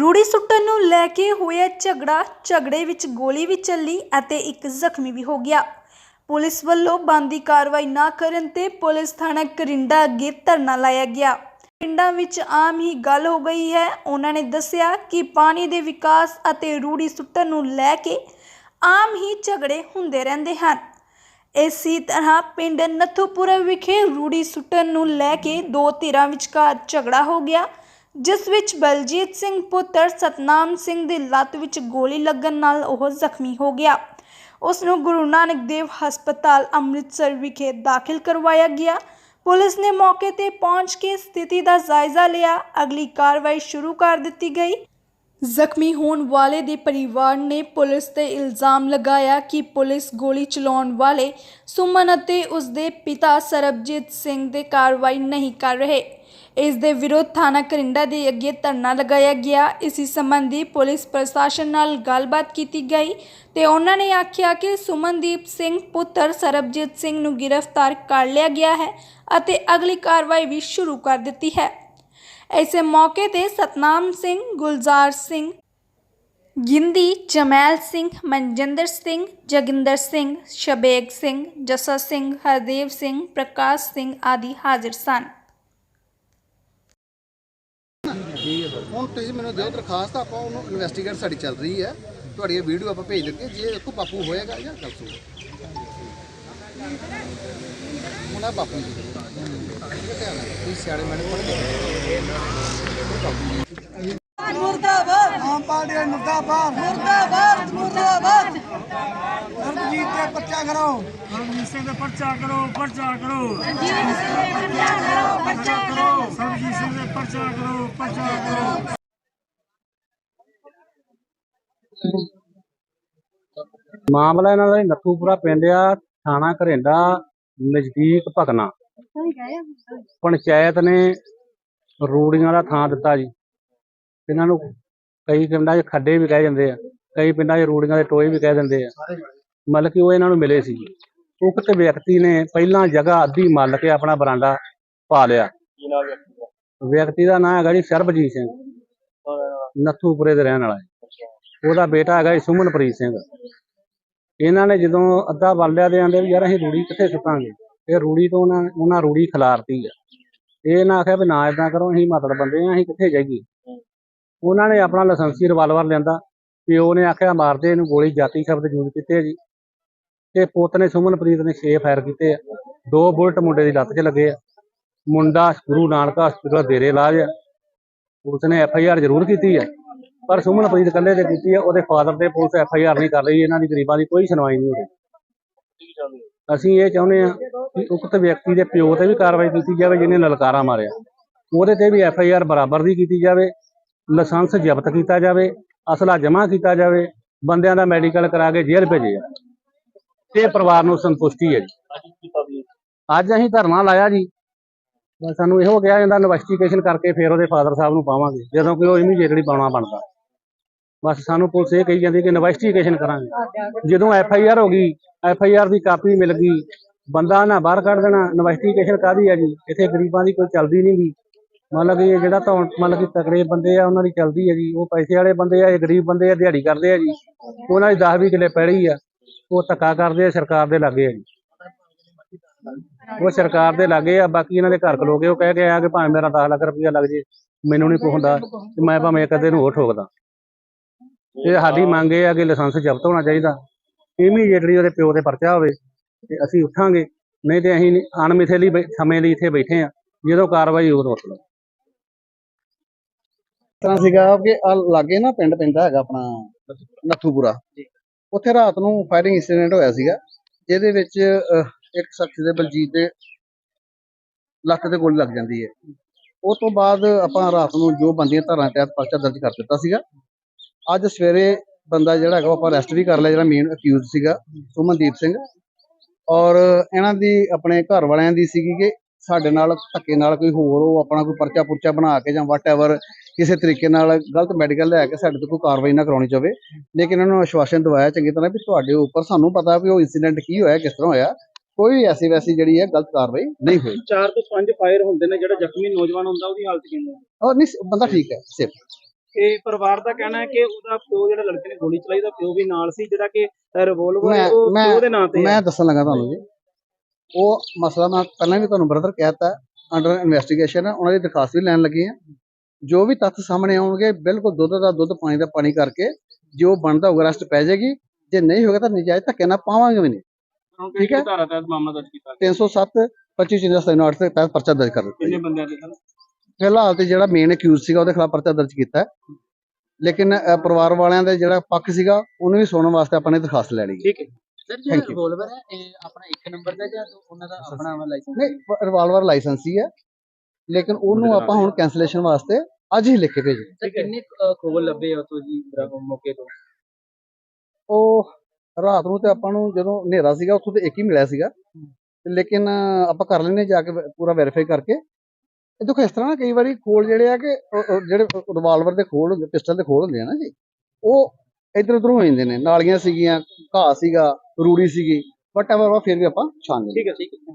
ਰੂੜੀ ਸੁੱਟਣ ਨੂੰ ਲੈ ਕੇ ਹੋਇਆ ਝਗੜਾ, ਝਗੜੇ ਵਿੱਚ ਗੋਲੀ ਵੀ ਚੱਲੀ ਅਤੇ ਇੱਕ ਜ਼ਖਮੀ ਵੀ ਹੋ ਗਿਆ। ਪੁਲਿਸ ਵੱਲੋਂ ਬੰਦੀ ਕਾਰਵਾਈ ਨਾ ਕਰਨ ਤੇ ਪੁਲਿਸ ਥਾਣਾ ਕਰਿੰਡਾ ਅੱਗੇ ਧਰਨਾ ਲਾਇਆ ਗਿਆ। ਪਿੰਡਾਂ ਵਿੱਚ ਆਮ ਹੀ ਗੱਲ ਹੋ ਗਈ ਹੈ। ਉਹਨਾਂ ਨੇ ਦੱਸਿਆ ਕਿ ਪਾਣੀ ਦੇ ਵਿਕਾਸ ਅਤੇ ਰੂੜੀ ਸੁੱਟਣ ਨੂੰ ਲੈ ਕੇ ਆਮ ਹੀ ਝਗੜੇ ਹੁੰਦੇ ਰਹਿੰਦੇ ਹਨ। ਇਸੇ ਤਰ੍ਹਾਂ ਪਿੰਡ ਨੱਥੂਪੁਰਾ ਵਿਖੇ ਰੂੜੀ ਸੁੱਟਣ ਨੂੰ ਲੈ ਕੇ ਦੋ ਧਿਰਾਂ ਵਿਚਕਾਰ ਝਗੜਾ ਹੋ ਗਿਆ। ਜਿਸ ਵਿੱਚ ਬਲਜੀਤ ਸਿੰਘ ਪੁੱਤਰ ਸਤਨਾਮ ਸਿੰਘ ਦੀ ਲੱਤ ਵਿੱਚ ਗੋਲੀ ਲੱਗਣ ਨਾਲ ਉਹ ਜ਼ਖਮੀ ਹੋ ਗਿਆ। ਉਸ ਨੂੰ ਗੁਰੂ ਨਾਨਕ ਦੇਵ ਹਸਪਤਾਲ ਅੰਮ੍ਰਿਤਸਰ ਵਿਖੇ ਦਾਖਲ ਕਰਵਾਇਆ ਗਿਆ। ਪੁਲਿਸ ਨੇ ਮੌਕੇ ਤੇ ਪਹੁੰਚ ਕੇ ਸਥਿਤੀ ਦਾ ਜਾਇਜ਼ਾ ਲਿਆ। ਅਗਲੀ ਕਾਰਵਾਈ ਸ਼ੁਰੂ ਕਰ ਦਿੱਤੀ ਗਈ। ਜ਼ਖਮੀ ਹੋਣ ਵਾਲੇ ਦੇ ਪਰਿਵਾਰ ਨੇ ਪੁਲਿਸ ਤੇ ਇਲਜ਼ਾਮ ਲਗਾਇਆ ਕਿ ਪੁਲਿਸ ਗੋਲੀ ਚਲਾਉਣ ਵਾਲੇ ਸੁਮਨ ਅਤੇ ਉਸ ਦੇ ਪਿਤਾ ਸਰਬਜੀਤ ਸਿੰਘ ਦੇ ਕਾਰਵਾਈ ਨਹੀਂ ਕਰ ਰਹੇ। ਇਸ ਦੇ ਵਿਰੋਧ ਥਾਣਾ ਕਰਿੰਡਾ ਦੇ ਅੱਗੇ ਧਰਨਾ ਲਗਾਇਆ ਗਿਆ। ਇਸੇ ਸੰਬੰਧੀ ਪੁਲਿਸ ਪ੍ਰਸ਼ਾਸਨ ਨਾਲ ਗੱਲਬਾਤ ਕੀਤੀ ਗਈ ਤੇ ਉਹਨਾਂ ਨੇ ਆਖਿਆ ਕਿ ਸੁਮਨਦੀਪ ਸਿੰਘ ਪੁੱਤਰ ਸਰਬਜੀਤ ਸਿੰਘ ਨੂੰ ਗ੍ਰਿਫਤਾਰ ਕਰ ਲਿਆ ਗਿਆ ਹੈ ਅਤੇ ਅਗਲੀ ਕਾਰਵਾਈ ਵੀ ਸ਼ੁਰੂ ਕਰ ਦਿੱਤੀ ਹੈ। ਐਸੇ ਮੌਕੇ ਤੇ ਸਤਨਾਮ ਸਿੰਘ, ਗੁਲਜ਼ਾਰ ਸਿੰਘ, ਗਿੰਦੀ, ਜਮੈਲ ਸਿੰਘ, ਮਨਜਿੰਦਰ ਸਿੰਘ, ਜਗਿੰਦਰ ਸਿੰਘ, ਸ਼ਬੇਗ ਸਿੰਘ, ਜਸਾ ਸਿੰਘ, ਹਰਦੇਵ ਸਿੰਘ, ਪ੍ਰਕਾਸ਼ ਸਿੰਘ ਆਦਿ ਹਾਜ਼ਰ ਸਨ। ਹੁਣ ਤੁਸੀਂ ਮੈਨੂੰ ਦਿਓ ਦਰਖਾਸਤ ਆਪਾਂ ਉਹਨੂੰ ਇਨਵੈਸਟੀਗੇਟ ਸਾਡੀ ਚੱਲ ਰਹੀ ਹੈ ਤੁਹਾਡੀ ਇਹ ਵੀਡੀਓ ਆਪਾਂ ਭੇਜ ਦਿੱਤੀ ਹੈ। ਜੇ ਦੇਖੋ ਬਾਪੂ ਹੋਏਗਾ ਜਾਂ ਦੱਸੋ ਉਹਨਾਂ ਬਾਪੂ ਜੀ। ਤੁਸੀਂ ਸਿਆੜੇ ਮੈਡਮ ਪੜ੍ਹ ਗਏ। ਮੁਰਦਾਬਾਦ। ਆਮ ਪਾਰਟੀ ਮੁਰਦਾਬਾਦ। ਮੁਰਦਾਬਾਦ ਮੁਰਦਾਬਾਦ। ਸਰਬਜੀਤ ਤੇ ਪਰਚਾ ਕਰੋ ਸਰਬਜੀਤ ਸਿੰਘ ਦਾ ਪਰਚਾ ਕਰੋ ਪਰਚਾ ਕਰੋ। ਜੀਤ ਸਿੰਘ ਪਰਚਾ ਕਰੋ ਪਰਚਾ ਕਰੋ ਸਰਬਜੀਤ ਸਿੰਘ ਦਾ ਪਰਚਾ ਕਰੋ ਪਰਚਾ ਕਰੋ। ਮਾਮਲਾ ਇਹਨਾਂ ਦਾ ਨੱਥੂਪੁਰਾ ਪਿੰਡ ਆ, ਥਾਣਾ ਘਰਿੰਡਾ, ਨਜ਼ਦੀਕ ਭਗਨਾ। ਪੰਚਾਇਤ ਨੇ ਰੂੜੀਆਂ ਦਾ ਥਾਂ ਦਿੱਤਾ ਜੀ। ਇਹਨਾਂ ਨੂੰ ਕਈ ਪਿੰਡਾਂ 'ਚ ਖੱਡੇ ਵੀ ਕਹਿ ਜਾਂਦੇ ਆ, ਕਈ ਪਿੰਡਾਂ 'ਚ ਰੂੜੀਆਂ ਦੇ ਟੋਏ ਵੀ ਕਹਿ ਦਿੰਦੇ ਆ। ਮਤਲਬ ਕਿ ਉਹ ਇਹਨਾਂ ਨੂੰ ਮਿਲੇ ਸੀ ਉਕਤ ਵਿਅਕਤੀ ਨੇ ਪਹਿਲਾਂ ਜਗ੍ਹਾ ਅੱਧੀ ਮੱਲ ਕੇ ਆਪਣਾ ਬਰਾਂਡਾ ਪਾ ਲਿਆ। ਵਿਅਕਤੀ ਦਾ ਨਾਮ ਹੈਗਾ ਜੀ ਸਰਬਜੀਤ ਸਿੰਘ। ਨੱਥੂਪੁਰੇ ਦੇ ਰਹਿਣ ਵਾਲਾ ਹੈ ਉਹਦਾ ਬੇਟਾ ਹੈਗਾ ਜੀ ਸੁਮਨਪ੍ਰੀਤ ਸਿੰਘ। ਇਹਨਾਂ ਨੇ ਜਦੋਂ ਅੱਧਾ ਵੱਲ ਦੇ ਆਂਦੇ ਵੀ ਯਾਰ ਅਸੀਂ ਰੂੜੀ ਕਿੱਥੇ ਸੁੱਟਾਂਗੇ? ਇਹ ਰੂੜੀ ਤੋਂ ਉਹਨਾਂ ਉਹਨਾਂ ਰੂੜੀ ਖਿਲਾਰਤੀ ਆ। ਇਹ ਨਾ ਆਖਿਆ ਵੀ ਨਾ ਇਦਾਂ ਕਰੋ, ਅਸੀਂ ਮਤਲਬ ਬੰਦੇ ਆ, ਅਸੀਂ ਕਿੱਥੇ ਜਾਈਏ? ਉਹਨਾਂ ਨੇ ਆਪਣਾ ਲਾਇਸੈਂਸੀ ਰਿਵਾਲਵਰ ਲਿਆਂਦਾ। ਪਿਓ ਨੇ ਆਖਿਆ ਮਾਰਦੇ ਇਹਨੂੰ ਗੋਲੀ, ਜਾਤੀ ਸ਼ਬਦ ਯੂਜ਼ ਕੀਤੇ ਜੀ। ਤੇ ਪੁੱਤ ਨੇ ਸੁਮਨਪ੍ਰੀਤ ਨੇ 6 ਫਾਇਰ ਕੀਤੇ ਆ। ਦੋ ਬੁਲਟ ਮੁੰਡੇ ਦੀ ਲੱਤ 'ਚ ਲੱਗੇ ਆ। ਮੁੰਡਾ ਗੁਰੂ ਨਾਨਕ ਹਸਪੀਟਲ ਦੇਰੇ ਇਲਾਜ ਹੈ। ਪੁਲਿਸ ਨੇ ਐਫ ਆਈ ਆਰ ਜ਼ਰੂਰ ਕੀਤੀ ਹੈ। ਪਰ ਸੁਮਨ ਸੁਮਨਪ੍ਰੀਤ ਇਕੱਲੇ ਤੇ ਕੀਤੀ ਹੈ। ਉਹਦੇ ਫਾਦਰ ਤੇ ਪੁਲਿਸ ਐਫ ਆਈ ਆਰ ਨਹੀਂ ਕਰ ਰਹੀ। ਇਹਨਾਂ ਦੀ ਗਰੀਬਾਂ ਦੀ ਕੋਈ ਸੁਣਵਾਈ ਨਹੀਂ ਹੋ ਰਹੀ। ਅਸੀਂ ਇਹ ਚਾਹੁੰਦੇ ਹਾਂ ਕਿ ਉਕਤ ਵਿਅਕਤੀ ਦੇ ਪਿਓ ਤੇ ਵੀ ਕਾਰਵਾਈ ਕੀਤੀ ਜਾਵੇ, ਜਿਹਨੇ ਲਲਕਾਰਾ ਮਾਰਿਆ। ਉਹਦੇ ਤੇ ਵੀ ਐਫ ਆਈ ਆਰ ਬਰਾਬਰ ਦੀ ਕੀਤੀ ਜਾਵੇ। ਲਾਇਸੈਂਸ ਜ਼ਬਤ ਕੀਤਾ ਜਾਵੇ। ਅਸਲਾ ਜਮ੍ਹਾਂ ਕੀਤਾ ਜਾਵੇ। ਬੰਦਿਆਂ ਦਾ ਮੈਡੀਕਲ ਕਰਾ ਕੇ ਜੇਲ੍ਹ ਭੇਜਿਆ ਜਾ ਤੇ ਪਰਿਵਾਰ ਨੂੰ ਸੰਤੁਸ਼ਟੀ ਹੈ ਜੀ। ਅੱਜ ਅਸੀਂ ਧਰਨਾ ਲਾਇਆ ਜੀ। ਬਸ ਸਾਨੂੰ ਇਹੋ ਕਿਹਾ ਜਾਂਦਾ ਇਨਵੈਸਟੀਗੇਸ਼ਨ ਕਰਕੇ ਫਿਰ ਉਹਦੇ ਫਾਦਰ ਸਾਹਿਬ ਨੂੰ ਪਾਵਾਂਗੇ, ਜਦੋਂ ਕਿ ਉਹ ਇਮੀਡੀਏਟਲੀ ਪਾਉਣਾ ਬਣਦਾ। ਬਸ ਸਾਨੂੰ ਪੁਲਿਸ ਇਹ ਕਹੀ ਜਾਂਦੀ ਕਿ ਇਨਵੈਸਟੀਗੇਸ਼ਨ ਕਰਾਂਗੇ। ਜਦੋਂ ਐਫ ਆਈ ਆਰ ਹੋ ਗਈ ਐਫ ਆਈ ਆਰ ਦੀ ਕਾਪੀ ਮਿਲ ਗਈ, ਬੰਦਾ ਨਾ ਬਾਹਰ ਕੱਢ ਦੇਣਾ ਇਨਵੈਸਟੀਗੇਸ਼ਨ ਕਾਦੀ ਹੈ ਜੀ? ਇੱਥੇ ਗਰੀਬਾਂ ਦੀ ਕੋਈ ਚੱਲਦੀ ਨਹੀਂ ਗੀ। ਮਤਲਬ ਕਿ ਜਿਹੜਾ ਤਾਂ ਮਤਲਬ ਕਿ ਤਕੜੇ ਬੰਦੇ ਆ, ਉਹਨਾਂ ਦੀ ਚੱਲਦੀ ਹੈ ਜੀ। ਉਹ ਪੈਸੇ ਵਾਲੇ ਬੰਦੇ ਆ, ਇਹ ਗਰੀਬ ਬੰਦੇ ਆ, ਦਿਹਾੜੀ ਕਰਦੇ ਆ ਜੀ। ਉਹਨਾਂ ਦੀ 10 20 ਕਿੱਲੇ ਪੈੜੀ ਆ। ਉਹ ਧੱਕਾ ਕਰਦੇ ਆ, ਸਰਕਾਰ ਦੇ ਲਾਗੇ ਆ ਜੀ। ਉਹ ਸਰਕਾਰ ਦੇ ਲਾਗੇ ਆ ਬਾਕੀ ਇਹਨਾਂ ਦੇ ਘਰ ਖਲੋਗੇ ਉਹ ਕਹਿ ਕੇ ਆ ਕਿ ਭਾਵੇਂ ਮੇਰਾ 10 ਲੱਖ ਰੁਪਇਆ ਲੱਗ ਜੇ ਮੈਨੂੰ ਨਹੀਂ ਪੁੱਛਦਾ ਤੇ ਮੈਂ ਭਾਵੇਂ ਇੱਕ ਅੱਧੇ ਨੂੰ ਹੋਰ ਠੋਕਦਾ। ਇਹ ਸਾਡੀ ਮੰਗ ਇਹ ਆ ਕਿ ਲਾਇਸੈਂਸ ਜ਼ਬਤ ਹੋਣਾ ਚਾਹੀਦਾ। ਇਮੀਡੀਏਟਲੀ ਉਹਦੇ ਪਿਓ ਤੇ ਪਰਚਾ ਹੋਵੇ ਤੇ ਅਸੀਂ ਉੱਠਾਂਗੇ ਨਹੀਂ ਤੇ ਅਸੀਂ ਅਣਮਿੱਥੇ ਲਈ ਸਮੇਂ ਲਈ ਇੱਥੇ ਬੈਠੇ ਆ ਜਦੋਂ ਕਾਰਵਾਈ ਉਦੋਂ ਲਓ। ਤਰ੍ਹਾਂ ਸੀਗਾ ਕਿ ਆ ਲਾਗੇ ਨਾ ਪਿੰਡ ਪੈਂਦਾ ਹੈਗਾ ਆਪਣਾ ਨੱਥੂਪੁਰਾ। ਉੱਥੇ ਰਾਤ ਨੂੰ ਫਾਇਰਿੰਗ ਇਨਸੀਡੈਂਟ ਹੋਇਆ ਸੀਗਾ ਜਿਹਦੇ ਵਿੱਚ ਇੱਕ ਸ਼ਖਸ ਦੇ ਬਲਜੀਤ ਦੇ ਲੱਤ ਦੇ ਗੋਲੀ ਲੱਗ ਜਾਂਦੀ ਹੈ। ਉਹ ਤੋਂ ਬਾਅਦ ਆਪਾਂ ਰਾਤ ਨੂੰ ਜੋ ਬੰਦੀਆਂ ਧਾਰਾਂ ਤਹਿਤ ਪਰਚਾ ਦਰਜ ਕਰ ਦਿੱਤਾ ਸੀਗਾ। ਅੱਜ ਸਵੇਰੇ ਬੰਦਾ ਜਿਹੜਾ ਹੈਗਾ ਆਪਾਂ ਅਰੈਸਟ ਵੀ ਕਰ ਲਿਆ, ਜਿਹੜਾ ਮੇਨ ਅਕਿਊਜ਼ ਸੀਗਾ, ਸੁਮਨਦੀਪ ਸਿੰਘ। ਔਰ ਇਹਨਾਂ ਦੀ ਆਪਣੇ ਘਰ ਵਾਲਿਆਂ ਦੀ ਸੀਗੀ ਕਿ ਸਾਡੇ ਨਾਲ, ਧੱਕੇ ਨਾਲ ਕੋਈ ਹੋਰ ਉਹ ਆਪਣਾ ਕੋਈ ਪਰਚਾ ਪੁਰਚਾ ਬਣਾ ਕੇ ਜਾਂ ਵਟਐਵਰ ਕਿਸੇ ਤਰੀਕੇ ਨਾਲ ਗਲਤ ਮੈਡੀਕਲ ਲੈ ਕੇ ਸਾਡੇ ਤੋਂ ਕੋਈ ਕਾਰਵਾਈ ਨਾ ਕਰਾਉਣੀ ਚਾਵੇ। ਲੇਕਿਨ ਇਹਨਾਂ ਨੂੰ ਆਸ਼ਵਾਸਨ ਦਵਾਇਆ ਚੰਗੀ ਤਰ੍ਹਾਂ ਵੀ ਤੁਹਾਡੇ ਉੱਪਰ ਸਾਨੂੰ ਪਤਾ ਵੀ ਉਹ ਇਨਸੀਡੈਂਟ ਕੀ ਹੋਇਆ, ਕਿਸ ਤਰ੍ਹਾਂ ਹੋਇਆ। ਕੋਈ ਵੀ ਐਸੀ ਵੈਸੀ ਜਿਹੜੀ ਹੈ ਗਲਤ ਕਾਰਵਾਈ ਨਹੀਂ ਹੋਈ। ਚਾਰ ਤੋਂ ਪੰਜ ਫਾਇਰ ਹੁੰਦੇ ਨੇ ਜਿਹੜਾ ਜ਼ਖਮੀ ਨੌਜਵਾਨ ਹੁੰਦਾ ਉਹਦੀ ਹਾਲਤ ਕਿਵੇਂ ਔਰ ਨਹੀਂ ਬੰਦਾ ਠੀਕ ਹੈ ਸੇਫ ਇਹ ਪਰਿਵਾਰ ਦਾ ਕਹਿਣਾ ਹੈ ਕਿ ਉਹਦਾ ਪਿਓ ਜਿਹੜਾ ਲੜਕੇ ਨੇ ਗੋਲੀ ਚਲਾਈ ਦਾ ਪਿਓ ਵੀ ਨਾਲ ਸੀ ਜਿਹੜਾ ਕਿ ਰਿਵੋਲਵਰ ਉਹ ਪਿਓ ਦੇ ਨਾਂ ਤੇ ਹੈ। ਮੈਂ ਦੱਸਣ ਲੱਗਾ ਤੁਹਾਨੂੰ ਜੀ। ਉਹ ਮਸਲਾ ਮੈਂ ਪਹਿਲਾਂ ਵੀ ਤੁਹਾਨੂੰ ਬ੍ਰਦਰ ਕਹਿਤਾ ਅੰਡਰ ਇਨਵੈਸਟੀਗੇਸ਼ਨ ਹੈ ਉਹਨਾਂ ਦੀ ਦਰਖਾਸਤ ਵੀ ਲੈਣ ਲੱਗੇ ਆ ਜੋ ਵੀ ਤੱਥ ਸਾਹਮਣੇ ਆਉਣਗੇ ਬਿਲਕੁਲ ਦੁੱਧ ਦਾ ਦੁੱਧ ਪਾਣੀ ਦਾ ਪਾਣੀ ਕਰਕੇ ਜੋ ਬਣਦਾ ਹੋਊਗਾ ਰਸਟ ਪੈ ਜਾਏਗੀ। ਜੇ ਨਹੀਂ ਹੋਗਾ ਤਾਂ ਨਜਾਇਜ਼ ਧੱਕੇ ਨਾਲ ਪਾਵਾਂਗੇ ਵੀ ਨਹੀਂ। ਠੀਕ ਹੈ। ਧਾਰਾ ਤਹਿਤ ਮਾਮਲਾ ਦਰਜ ਕੀਤਾ 307 25 59 ਦੇ ਤਹਿਤ ਪਰਚਾ ਦਰਜ ਕਰ ਦਿੱਤਾ। ਕਿੰਨੇ ਬੰਦਿਆਂ ਦੇ ਸਰ ਫਿਲਹਾਲ ਤੇ ਜਿਹੜਾ ਮੇਨ ਅਕਿਊਜ਼ ਸੀਗਾ ਉਹਦੇ ਖਿਲਾਫ ਪਰਚਾ ਦਰਜ ਕੀਤਾ ਹੈ। ਲੇਕਿਨ ਅ, ਪਰਿਵਾਰ ਵਾਲਿਆਂ ਦਾ ਜਿਹੜਾ ਪੱਖ ਸੀਗਾ ਉਹਨੂੰ ਵੀ ਸੁਣਨ ਵਾਸਤੇ ਆਪਾਂ ਨੇ ਦਰਖਾਸਤ ਲੈਣੀ ਹੈ ਠੀਕ ਹੈ ਸਰ Thank ਜਿਹੜਾ you. ਰਿਵੋਲਵਰ ਹੈ ਇਹ ਆਪਣਾ ਇੱਕ ਨੰਬਰ ਦਾ ਜਾਂ ਉਹਨਾਂ ਦਾ ਆਪਣਾ ਲਾਇਸੈਂਸ ਨਹੀਂ ਰਿਵਾਲਵਰ ਲਾਇਸੈਂਸ ਹੀ ਹੈ ਲੇਕਿਨ ਉਹਨੂੰ ਆਪਾਂ ਹੁਣ ਕੈਂਸਲੇਸ਼ਨ ਵਾਸਤੇ ਅੱਜ ਹੀ ਲਿਖ ਕੇ ਭੇਜੋ ਸਰ ਕਿੰਨੇ ਖੋਲ ਲੱਭੇ ਉਤੋਂ ਜੀ ਬਰਾ- ਮੌਕੇ ਤੋਂ ਉਹ ਰਾਤ ਨੂੰ ਤੇ ਆਪਾਂ ਨੂੰ ਜਦੋਂ ਹਨੇਰਾ ਸੀਗਾ, ਉੱਥੋਂ ਤੇ ਇੱਕ ਹੀ ਮਿਲਿਆ ਸੀਗਾ। ਲੇਕਿਨ ਆਪਾਂ ਕਰ ਲੈਨੇ ਜਾ ਕੇ ਪੂਰਾ ਵੈਰੀਫਾਈ ਕਰਕੇ। ਇਹ ਦੇਖੋ, ਇਸ ਤਰ੍ਹਾਂ ਨਾ ਕਈ ਵਾਰੀ ਖੋਲ ਜਿਹੜੇ ਆ ਕਿ ਜਿਹੜੇ ਰਿਵਾਲਵਰ ਦੇ ਖੋਲ ਹੁੰਦੇ ਪਿਸਟਲ ਦੇ ਖੋਲ ਹੁੰਦੇ ਆ ਨਾ ਜੀ, ਉਹ ਇੱਧਰ ਉੱਧਰ ਹੋ ਜਾਂਦੇ ਨੇ। ਨਾਲੀਆਂ ਸੀਗੀਆਂ, ਘਾਹ ਸੀਗਾ, ਰੂੜੀ ਸੀਗੀ ਬਟ ਐਵਰ ਫਿਰ ਵੀ ਆਪਾਂ ਛਾਣ ਲੈਂਦੇ ਠੀਕ ਹੈ ਠੀਕ ਹੈ।